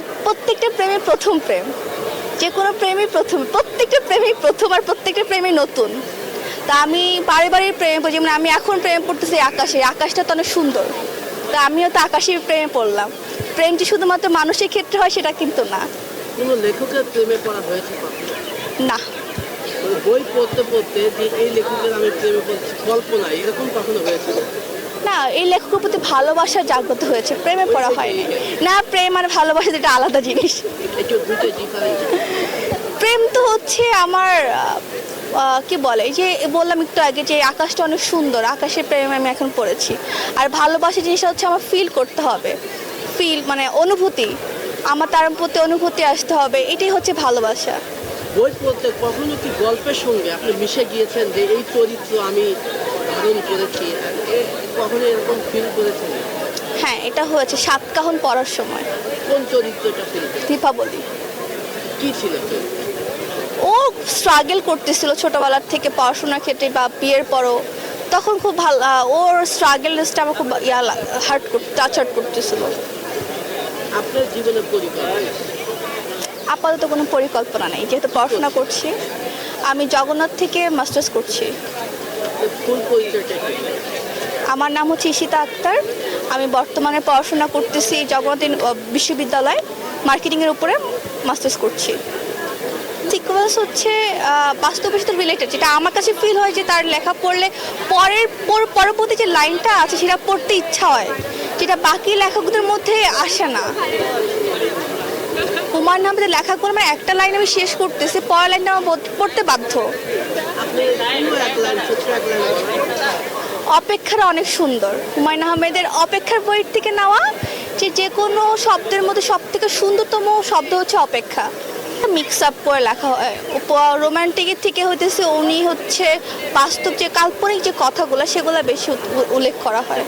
প্রত- প্রত্যেকটা প্রেমের প্রথম প্রেম। যে কোনো প্রেমই প্রথম প্রত্যেকটা প্রেমই প্রথম আর প্রত্যেকটা প্রেমই নতুন। তা আমি বারে বারে প্রেমে পড়ি যেমন আমি এখন প্রেমে পড়তেছি আকাশে আকাশটা তো অনেক সুন্দর। তা আমিও তো আকাশের প্রেমে পড়লাম। প্রেম যে শুধুমাত্র মানুষের ক্ষেত্রে হয় সেটা কিন্তু না। কোনো লেখকের প্রেমে পড়া হয়েছে না। বই পড়তে পড়তে যে এই লেখকের আমি প্রেমে পড়ছি কল্পনা এরকম কখনো হয়েছে? না, এই লেখকের প্রতি ভালোবাসা জাগ্রত হয়েছে, প্রেমে পড়া হয়নি না। প্রেম আর ভালোবাসা যেটা আলাদা জিনিস। প্রেম তো হচ্ছে আমার কি বলে যে বললাম একটু আগে যে আকাশটা অনেক সুন্দর, আকাশের প্রেমে আমি এখন পড়েছি। আর ভালোবাসা জিনিসটা হচ্ছে আমার ফিল করতে হবে। ফিল মানে অনুভূতি, আমার তার প্রতি অনুভূতি আসতে হবে, এটাই হচ্ছে ভালোবাসা। বই পড়তে কখনো কি গল্পের সঙ্গে আপনি মিশে গিয়েছেন যে এই চরিত্র আমি ধারণ করেছি কখনো এরকম ফিল করেছেন হ্যাঁ এটা হয়েছে সাতকাহন পড়ার সময়। কোন চরিত্রটা ফিল দীপাবলি। কি ছিল ও স্ট্রাগল করতেছিল ছোটবেলার থেকে পড়াশোনার ক্ষেত্রে বা বিয়ের পরও। তখন খুব ভালো ওর স্ট্রাগলটা আমার খুব ইয়া হার্ট টাচ হার্ট করতেছিল। আপনার পরিকল্পনা আপাতত কোনো পরিকল্পনা নেই যেহেতু পড়াশোনা করছি। আমি জগন্নাথ থেকে মাস্টার্স করছি? আমার নাম হচ্ছে ঈশিতা আক্তার। আমি বর্তমানে পড়াশোনা করতেছি জগন্নাথ বিশ্ববিদ্যালয় মার্কেটিংয়ের উপরে মাস্টার্স করছি। সিকুয়েন্স হচ্ছে বাস্তবের সাথে রিলেটেড যেটা আমার কাছে ফিল হয় যে তার লেখা পড়লে পরের, পর- পরবর্তী যে লাইনটা আছে সেটা পড়তে ইচ্ছা হয়, যেটা বাকি লেখকদের মধ্যে আসে না। হুমায়ুন আহমেদের লেখাগুলো আমার একটা লাইন আমি শেষ করতেছি, পরের লাইনটা আমার পড়তে বাধ্য। অপেক্ষাটা অনেক সুন্দর। হুমায়ুন আহমেদের অপেক্ষার বইয়ের থেকে নেওয়া যে যে কোনো শব্দের মধ্যে সব থেকে সুন্দরতম শব্দ হচ্ছে অপেক্ষা। মিক্স আপ করে লেখা হয়। রোমান্টিকের থেকে হইতেছে উনি হচ্ছে বাস্তব যে কাল্পনিক যে কথাগুলো, সেগুলো বেশি উল্লেখ করা হয়।